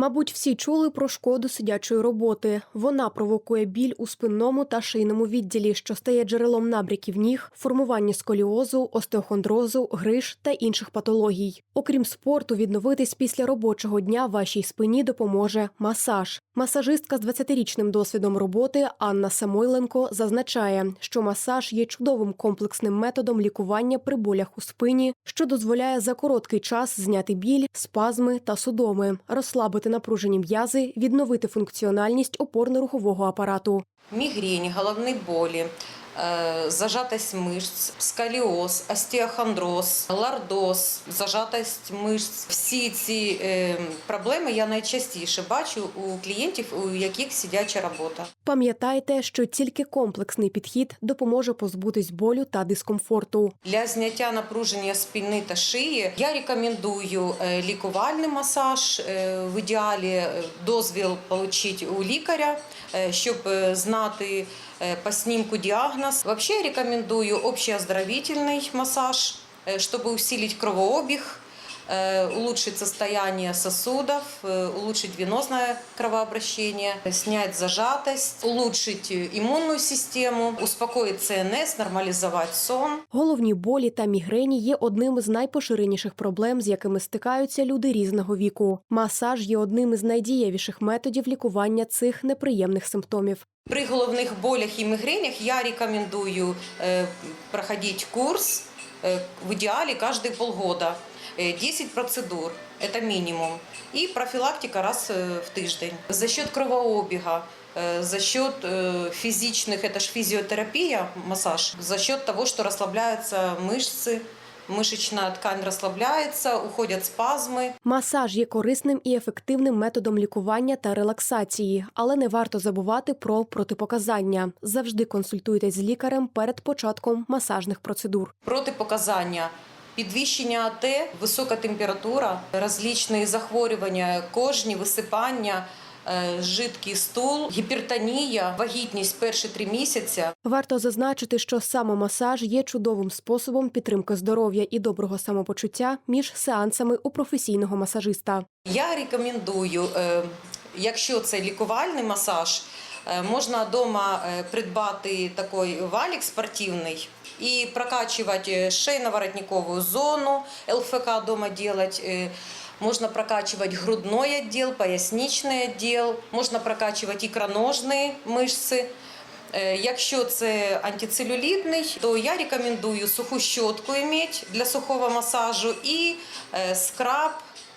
Мабуть, всі чули про шкоду сидячої роботи. Вона провокує біль у спинному та шийному відділі, що стає джерелом набряків ніг, формування сколіозу, остеохондрозу, гриж та інших патологій. Окрім спорту, відновитись після робочого дня вашій спині допоможе масаж. Масажистка з 20-річним досвідом роботи Анна Самойленко зазначає, що масаж є чудовим комплексним методом лікування при болях у спині, що дозволяє за короткий час зняти біль, спазми та судоми, розслабити напружені м'язи, відновити функціональність опорно-рухового апарату. Мігрінь, головні боли, э, зажатость мышц, сколиоз, остеохондроз, лордоз, зажатость мышц. Всі ці е, проблеми я найчастіше бачу у клієнтів, у яких сидяча робота. Пам'ятайте, що тільки комплексний підхід допоможе позбутись болю та дискомфорту. Для зняття напруження спини та шиї я рекомендую е, лікувальний масаж. е, В ідеалі е, дозвіл отримати у лікаря, е, щоб е, знати е, по снімку діагноз Вообще я рекомендую общеоздоровительный массаж, э, чтобы усилить кровообег, э, улучшить состояние сосудов, э, улучшить венозное кровообращение, снять зажатость, улучшить э, иммунную систему, успокоить ЦНС, нормализовать сон. Головні болі та мігрені є одним із найпоширеніших проблем, з якими стикаються люди різного віку. Масаж є одним із найдієвіших методів лікування цих неприємних симптомів. При головных болях и мигренях я рекомендую э, проходить курс э, в идеале каждые полгода. Э, 10 процедур – это минимум. И профилактика раз э, в тиждень. За счет кровообега, э, за счет э, физичных, это же физиотерапия, массаж, за счет того, что расслабляются мышцы, мышечная ткань расслабляется, уходят спазмы. Масаж є корисним і ефективним методом лікування та релаксації, але не варто забувати про протипоказання. Завжди консультуйтесь з лікарем перед початком масажних процедур. Протипоказання підвищення АТ, висока температура, различні захворювання кожні, висипання, жидкий стул, гіпертонія, вагітність перші три місяці. Варто зазначити, що самомасаж є чудовим способом підтримки здоров'я і доброго самопочуття між сеансами у професійного масажиста. Я рекомендую, е, якщо це лікувальний масаж, е, можна вдома е, придбати такий валік спортивний і прокачувати шейно-воротникову зону, ЛФК дома делать. е, Можно прокачивать грудной отдел, поясничный отдел, можна прокачивать икроножные мышцы. Е, Якщо це антицелюлітний, то я рекомендую суху щотку иметь для сухого массажу и э, скраб,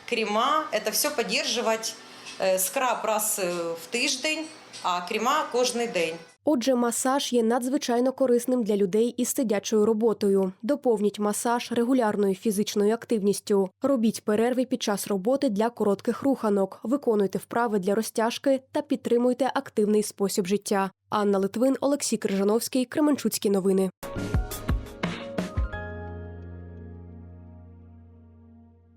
крема. Это все поддерживать. Э, Скраб раз е, в тиждень, а крема кожний день. Отже, масаж є надзвичайно корисним для людей із сидячою роботою. Доповніть масаж регулярною фізичною активністю. Робіть перерви під час роботи для коротких руханок, виконуйте вправи для розтяжки та підтримуйте активний спосіб життя. Анна Литвин, Олексій Крижановський, Кременчуцькі новини.